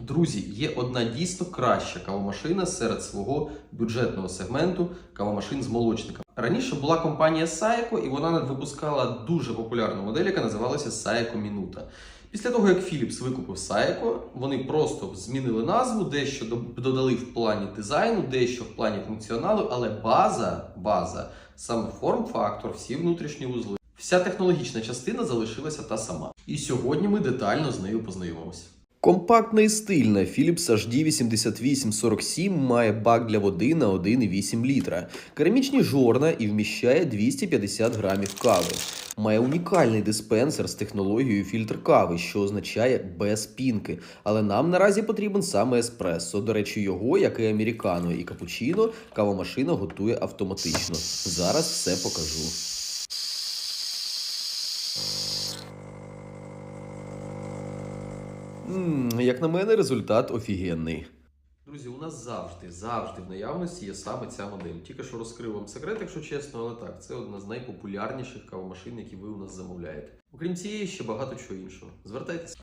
Друзі, є одна дійсно краща кавомашина серед свого бюджетного сегменту кавомашин з молочником. Раніше була компанія Saeco, і вона випускала дуже популярну модель, яка називалася Saeco Minuta. Після того, як Philips викупив Saeco, вони просто змінили назву, дещо додали в плані дизайну, дещо в плані функціоналу, але база, база, саме форм-фактор, всі внутрішні вузли, вся технологічна частина залишилася та сама. І сьогодні ми детально з нею познайомимося. Компактна і стильна Philips HD 8847 має бак для води на 1,8 літра, керамічні жорна і вміщає 250 грамів кави. Має унікальний диспенсер з технологією фільтр кави, що означає без пінки. Але нам наразі потрібен саме еспресо. До речі, його, як і американо і капучино, кавомашина готує автоматично. Зараз все покажу. М, Як на мене, результат офігенний. Друзі, у нас завжди, завжди в наявності є саме ця модель. Тільки що розкрив вам секрет, якщо чесно, але так, це одна з найпопулярніших кавомашин, які ви у нас замовляєте. Окрім цієї, ще багато чого іншого. Звертайтеся.